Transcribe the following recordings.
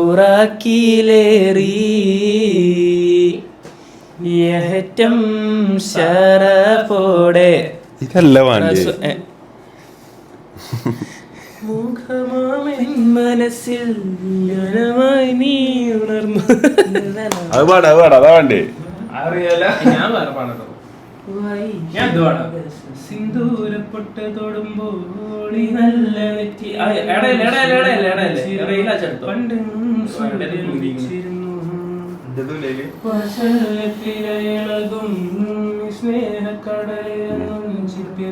ഉറാക്കിലേറി ഏറ്റം ഇതല്ല വേണ്ടി. മനസ്സിൽ നീ ഉണർന്നു. അത് പാടാ അത് പാടാ അതാ വേണ്ടേ. ഞാൻ പാടട്ടോ ഞാൻ പാടാം സിന്ദൂരപ്പൊട്ട് തൊടുമ്പോൾ ഈ നല്ല നെറ്റി ആ. പണ്ട് സ്നേഹക്കടലെന്നും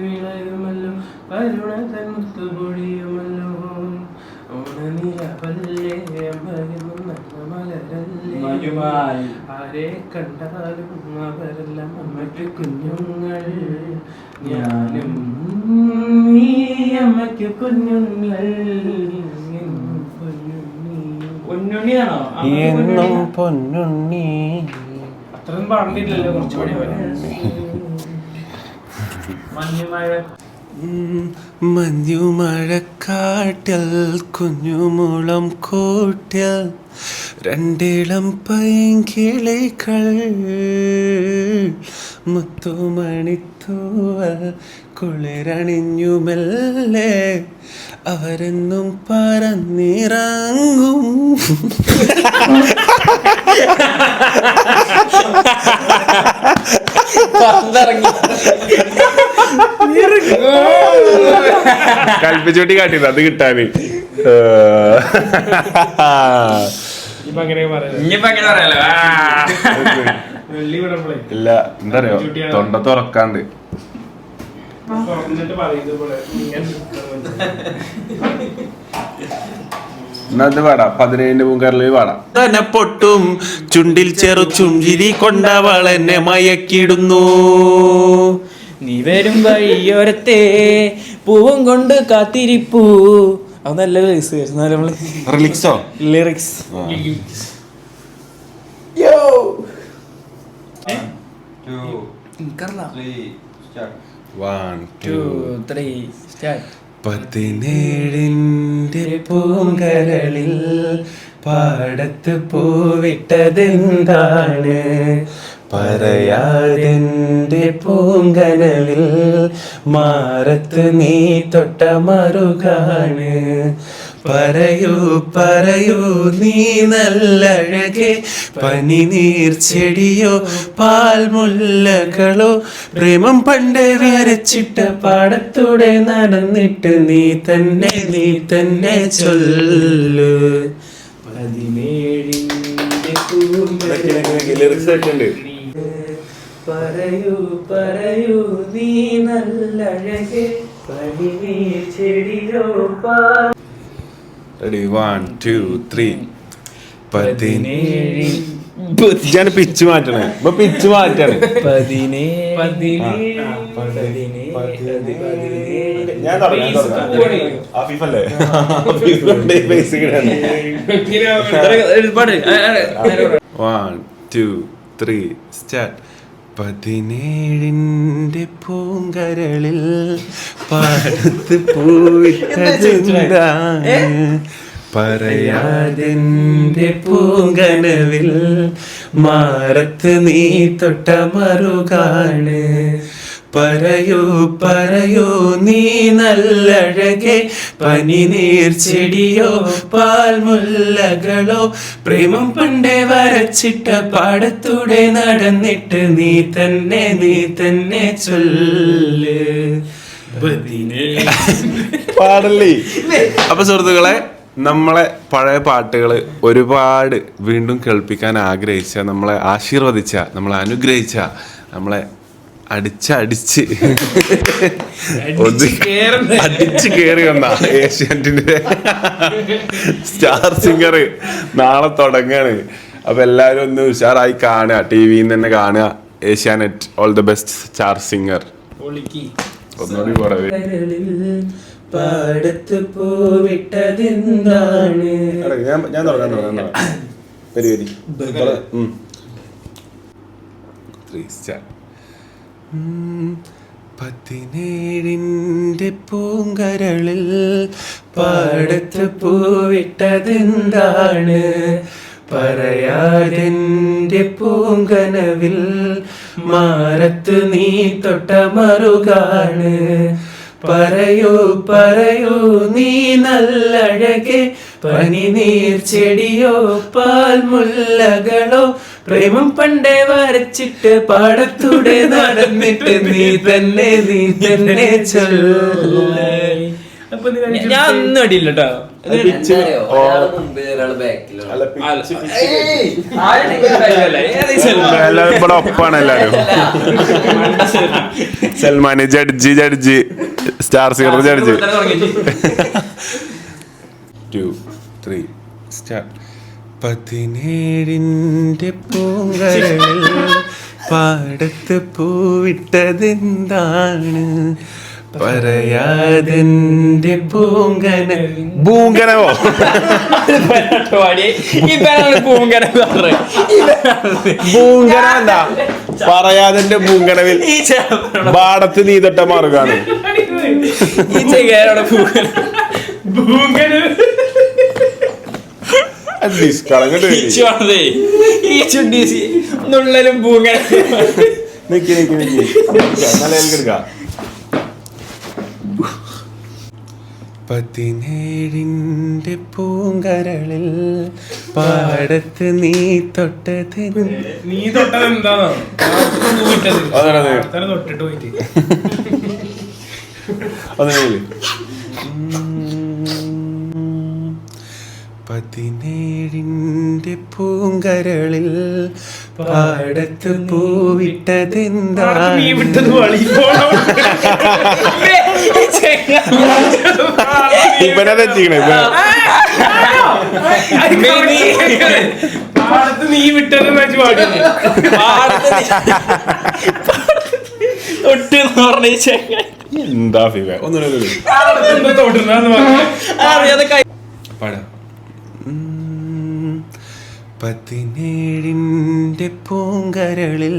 വിളയുമല്ലോ കരുണതൻ മുത്തുപൊഴിയുമല്ലോ ഓണനിലവല്ലേ അമ്പരന്നും നല്ല മലരല്ലേ മയുമായി. ആരെ കണ്ടാലും അവരെല്ലാം അമ്മയ്ക്ക് കുഞ്ഞുങ്ങൾ. ഞാനും നീ അമ്മയ്ക്ക് കുഞ്ഞുങ്ങൾ. എന്നും പൊന്നുണ്ണിയാണോ? എന്നും പൊന്നുണ്ണി. പൊന്നുണ്ണി. അത്രയും പാടില്ലല്ലോ കുറച്ച് പണി പോലെ മഞ്ഞുമഴ. മഞ്ഞുമഴക്കാട്ടിൽ കുഞ്ഞുമുളം കൂട്ടിൽ രണ്ടിളം പൈങ്കിളികൾ മുത്തുമണിത്തൂവൽ കുളിരണിഞ്ഞു മെല്ലെ അവരെന്നും പറന്നിറങ്ങും. കൽപ്പിച്ചുട്ടി കാട്ടിയത് അത് കിട്ടാന്. ഇപ്പൊ അങ്ങനെ പറയാം ഇനിയിപ്പോ എങ്ങനെ പറയാലോ. വെള്ളി വിടുമ്പോഴേ ഇല്ല എന്താ അറിയോ തൊണ്ട തുറക്കാണ്ട്. തുറന്നിട്ട് പറയുന്നത് പോലെ ഇങ്ങനെ എന്നാ. ഇത് പാടാം. പതിനേഴിന്റെ പൂങ്കരലിൽ പാടാം. തന്നെ പൊട്ടും ചുണ്ടിൽ ചെറു ചുഞ്ചിരി കൊണ്ടവൾ എന്നെ മയക്കിടുന്നു. നീ വരും വഴിയോരത്തെ പൂവും കൊണ്ട് കാത്തിരിപ്പൂ. അത് നല്ല ലിറിക്സ് എന്നാലും നമ്മൾ റിലിക്സോ lyrics one two three start പതിനേഴിന്റെ പൂങ്കരളിൽ പാടത്ത് പൂവിട്ടതെന്താണ്? പറയാതെന്റെ പൂങ്കനലിൽ മാറത്ത് നീ തൊട്ട മറുകാണ്. പറയൂ പറയൂ നീ നല്ലഴകെ. പനി നീർച്ചെടിയോ പാൽമുല്ലകളോ പ്രേമം പണ്ട് വരച്ചിട്ട പാടത്തൂടെ നടന്നിട്ട് നീ തന്നെ നീ തന്നെ ചൊല്ലു. പതിനേഴിന്റെ പൂങ്കരളിൽ പറയൂ പറയൂ നീ നല്ലഴകെ. പനി നീർച്ചെടിയോ പാൽ. റെഡി വൺ ടു ത്രീ പതിനേഴ്. ഞാൻ പിച്ച് മാറ്റണേ. ഇപ്പൊ പിച്ച് മാറ്റാണ്. ഞാൻ ആഫീഫല്ലേ വൺ ടു ത്രീ സ്റ്റാർട്ട് പതിനേഴിന്റെ പൂങ്കരളിൽ പാടത്ത് പോയിട്ടതെന്താണ് പറയാതിന്റെ പൂങ്കനവിൽ മാറത്ത് നീ തൊട്ട മറുകാണ്. പറയൂ പറയൂ നീ നല്ലഴകെ. പനി ചെടിയോ പാൽമുല്ലകളോ പ്രേമം പണ്ടേ വരച്ചിട്ട പാടത്തൂടെ നടന്നിട്ട് നീ തന്നെ നീ തന്നെ ചൊല്ല്. പാടല്ലേ? അപ്പൊ സുഹൃത്തുക്കളെ നമ്മളെ പഴയ പാട്ടുകൾ ഒരുപാട് വീണ്ടും കേൾപ്പിക്കാൻ ആഗ്രഹിച്ച നമ്മളെ ആശീർവദിച്ച നമ്മളെ അനുഗ്രഹിച്ച നമ്മളെ അടിച്ചടിച്ച് അടിച്ച്. കയറി വന്ന ഏഷ്യാനെറ്റിന്റെ സ്റ്റാർ സിംഗർ നാളെ തുടങ്ങാണ്. അപ്പൊ എല്ലാരും ഒന്ന് ഉഷാറായി കാണുക. ടി വിയിൽ തന്നെ കാണുക. Asianet all the best star singer. ഒന്നുകൂടി പറയുക പാടത്ത് പോവിട്ടതെന്താണ്? ഞാൻ ഞാൻ തുടങ്ങാൻ തുടങ്ങാം വരി വരി. ത്രീ സ്റ്റാർ പതിനേഴിന്റെ പൂങ്കരളിൽ പാടത്ത് പൂവിട്ടതെന്താണ്? പറയാതെന്റെ പൂങ്കനവിൽ മാറത്ത് നീ തൊട്ട മറുകാണ്. പറയൂ പറയൂ നീ നല്ലഴകെ പനിനീർ ചെടിയോ പാൽമുല്ലകളോ പ്രേമം പണ്ടേ വരച്ചിട്ട് പാടത്തൂടെ നടന്നിട്ട് നീ തന്നെ നീ തന്നെ ഞാൻ ഒന്നും അടിയില്ല കേട്ടോ എല്ലാവരും ഇവിടെ ഒപ്പാണ് എല്ലാരും. Salman judge judge. Star zero judge. Two three start പതിനേഴിന്റെ പൂങ്കരളിൽ പാടത്ത് പൂവിട്ടതെന്താണ്? പറയാതെന്റെ പൂങ്കന പൂങ്കനവോ പൂങ്കന എന്താ പറയാതെന്റെ പൂങ്കനവിൽ പാടത്ത് നീതട്ട മാറുകയാണ് ഈ ചെങ്ങാനോടെ പൂക്കല ഭൂങ്കന് നുള്ളലും പൂങ്ങല. നിക്ക് നിക്ക് നിക്ക്. നല്ല എടുക്കാം. പതിനേഴിന്റെ പൂങ്കരളിൽ പാടത്ത് നീ തൊട്ടത് നീ തൊട്ടത് എന്താണോ? തൊട്ടിട്ട് പോയിട്ട്. പതിനേഴിന്റെ പൂങ്കരളിൽ പാടത്ത് പൂവിട്ടതെന്താണ് തെറ്റിക്കണേ പാടത്ത് നീ വിട്ടത് വെച്ച് പാടുന്നു തൊട്ട് പറഞ്ഞ എന്താ ഫിവ? ഒന്നും അറിയാതെ കൈ പാടാം. പതിനേഴിന്റെ പൂങ്കരളിൽ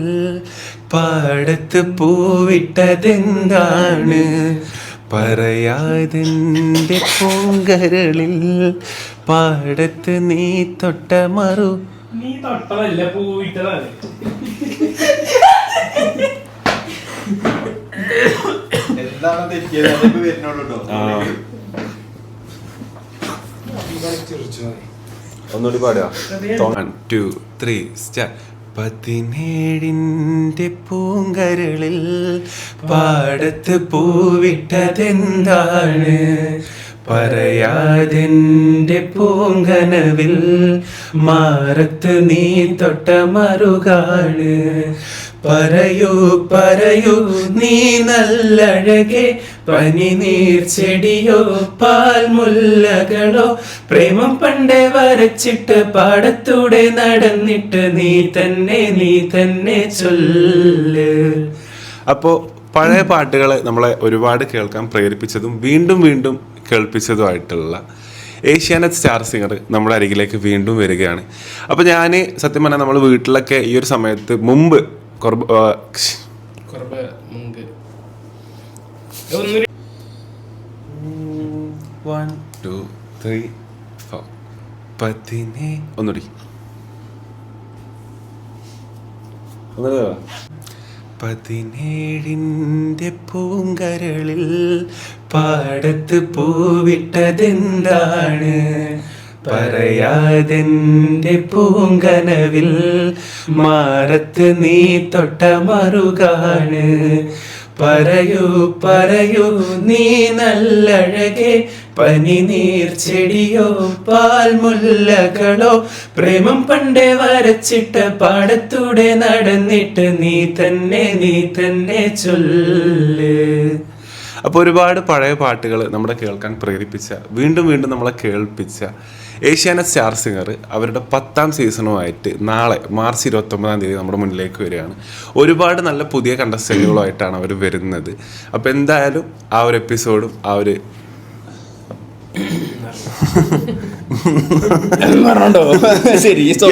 പാടത്ത് പൂവിട്ടതെന്താണ്? പറയാതെന്റെ പൂങ്കരളിൽ പാടത്ത് നീ തൊട്ട മറു നീ തൊട്ടതല്ല പൂവിട്ടതാണ്. എന്താണ് തെറ്റിയത്? വരുന്നോളൂ കേട്ടോ ഒന്നുകൂടി പാടുക. പതിനേഴിന്റെ പൂങ്കരളിൽ പാടത്ത് പൂവിട്ടതെന്താണ്? പറയാതെന്റെ പൂങ്കനവിൽ മാറത്ത് നീ തൊട്ട മറുകാണ്. പറയൂ പറയൂ നീ നല്ലഴകെ. പനിനീർ ചെടിയോ പാൽമുല്ലകളോ പ്രേമം പണ്ടേ വരച്ചിട്ട് പാടത്തൂടെ നടന്നിട്ട് നീ തന്നെ നീ തന്നെ ചൊല്ല്. അപ്പോൾ പഴയ പാട്ടുകളെ നമ്മളെ ഒരുപാട് കേൾക്കാൻ പ്രേരിപ്പിച്ചതും വീണ്ടും വീണ്ടും കേൾപ്പിച്ചതുമായിട്ടുള്ള ഏഷ്യാനെറ്റ് സ്റ്റാർ സിംഗർ നമ്മുടെ അരികിലേക്ക് വീണ്ടും വരികയാണ്. അപ്പോൾ ഞാൻ സത്യം പറഞ്ഞാൽ നമ്മൾ വീട്ടിലൊക്കെ ഈ ഒരു സമയത്ത് മുമ്പ് One, two, three, four. പതിനേ ഒന്നുകൂടി. പതിനേഴിന്റെ പൂങ്കരളിൽ പാടത്ത് പൂവിട്ടതെന്താണ് പറയാതെന്റെ പൂങ്കനവിൽ മാറത്ത് നീ തൊട്ട മറുകാണ് പറയൂ പറയൂ നീ നല്ലഴകെ. പനിനീർ ചെടിയോ പാൽമുല്ലകളോ പ്രേമം പണ്ടേ വരച്ചിട്ട് പാടത്തൂടെ നടന്നിട്ട് നീ തന്നെ നീ തന്നെ ചൊല്ല്. അപ്പോൾ ഒരുപാട് പഴയ പാട്ടുകൾ നമ്മളെ കേൾക്കാൻ പ്രേരിപ്പിച്ച വീണ്ടും വീണ്ടും നമ്മളെ കേൾപ്പിച്ച ഏഷ്യാനെറ്റ് സ്റ്റാർ സിംഗർ അവരുടെ പത്താം സീസണുമായിട്ട് നാളെ മാർച്ച് ഇരുപത്തൊമ്പതാം തീയതി നമ്മുടെ മുന്നിലേക്ക് വരികയാണ്. ഒരുപാട് നല്ല പുതിയ കണ്ടസ്റ്റന്റുകളുമായിട്ടാണ് അവർ വരുന്നത്. അപ്പോൾ എന്തായാലും ആ ഒരു എപ്പിസോഡും ആ ഒരു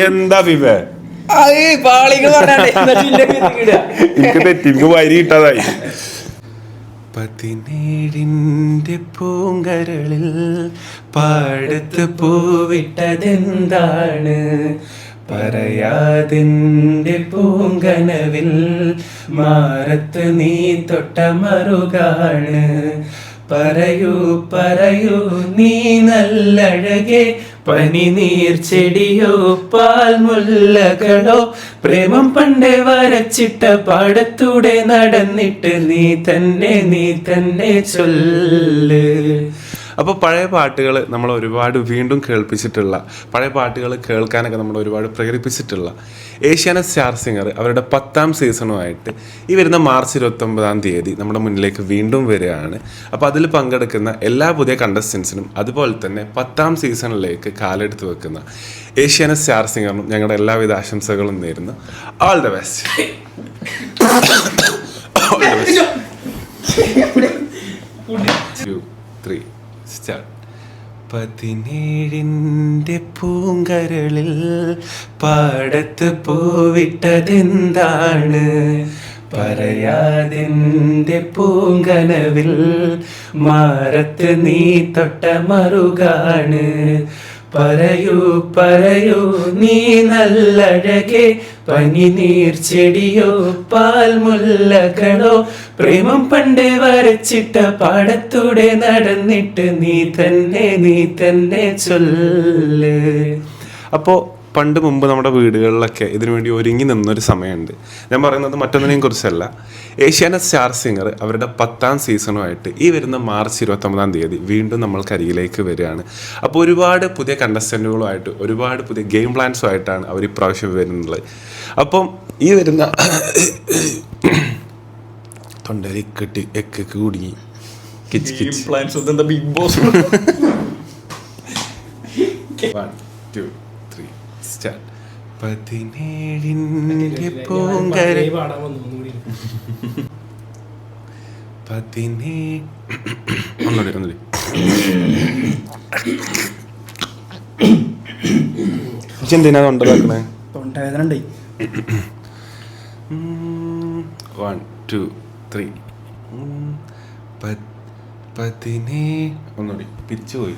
എന്താ. എനിക്ക് തെറ്റി എനിക്ക് വരി കിട്ടാതായി. പതിനേഴിന്റെ പൂങ്കരളിൽ പാടത്ത് പൂവിട്ടതെന്താണ്? പറയാതിന്റെ പൂങ്കനവിൽ മാറത്ത് നീ തൊട്ട മറുകാണ്. പറയൂ പറയൂ നീ നല്ലഴകെ പനിനീർ ചെടിയോ പാൽമുല്ലകളോ പ്രേമം പണ്ടേ വരച്ചിട്ട പാടത്തൂടെ നടന്നിട്ട് നീ തന്നെ നീ തന്നെ ചൊല്ല്. അപ്പോൾ പഴയ പാട്ടുകൾ നമ്മൾ ഒരുപാട് വീണ്ടും കേൾപ്പിച്ചിട്ടുള്ള പഴയ പാട്ടുകൾ കേൾക്കാനൊക്കെ നമ്മൾ ഒരുപാട് പ്രേരിപ്പിച്ചിട്ടുള്ള ഏഷ്യാന സ്റ്റാർ സിംഗർ അവരുടെ പത്താം സീസണുമായിട്ട് ഈ വരുന്ന മാർച്ച് ഇരുപത്തൊമ്പതാം തീയതി നമ്മുടെ മുന്നിലേക്ക് വീണ്ടും വരികയാണ്. അപ്പോൾ അതിൽ പങ്കെടുക്കുന്ന എല്ലാ പുതിയ കണ്ടസ്റ്റൻസിനും അതുപോലെ തന്നെ പത്താം സീസണിലേക്ക് കാലെടുത്ത് വെക്കുന്ന ഏഷ്യാന സ്റ്റാർ സിംഗറിനും ഞങ്ങളുടെ എല്ലാവിധ ആശംസകളും നേരുന്നു. All the best all the best three പതിനേഴിന്റെ പൂങ്കരളിൽ പാടത്ത് പൂവിട്ടതെന്താണ്? പറയാതിന്റെ പൂങ്കനവിൽ മാറത്ത് നീ തൊട്ട മറുകാണ്. പറയൂ പറയൂ നീ നല്ലഴകെ പനിനീർ ചെടിയോ പാൽമുല്ലകളോ പ്രേമം പണ്ടേ വരച്ചിട്ട പാടത്തൂടെ നടന്നിട്ട് നീ തന്നെ നീ തന്നെ ചൊല്ല്. അപ്പോൾ പണ്ട് മുമ്പ് നമ്മുടെ വീടുകളിലൊക്കെ ഇതിനു വേണ്ടി ഒരുങ്ങി നിന്നൊരു സമയമുണ്ട്. ഞാൻ പറയുന്നത് മറ്റൊന്നിനെയും കുറിച്ചല്ല. ഏഷ്യാന സ്റ്റാർ സിംഗർ അവരുടെ പത്താം സീസണുമായിട്ട് ഈ വരുന്ന മാർച്ച് ഇരുപത്തൊമ്പതാം തീയതി വീണ്ടും നമ്മൾക്ക് അരികിലേക്ക് വരികയാണ്. അപ്പോൾ ഒരുപാട് പുതിയ കണ്ടസ്റ്റന്റുകളുമായിട്ട് ഒരുപാട് പുതിയ ഗെയിം പ്ലാൻസുമായിട്ടാണ് അവർ ഇപ്രാവശ്യം വരുന്നത്. അപ്പം ഈ വരുന്ന തൊണ്ടരി കെട്ടി എക്കൊക്കെ കുടുങ്ങി. കിച്ച് കിച്ച്. Plans Bigg Boss one two start പതിനേഴിന്റെ പൂങ്കര ഒന്നുകൂടി ഒന്നുകൂടി. എന്തിനാ വൺ ടു ത്രീ പതിനേ ഒന്നുകൂടി പിരിച്ചു പോയി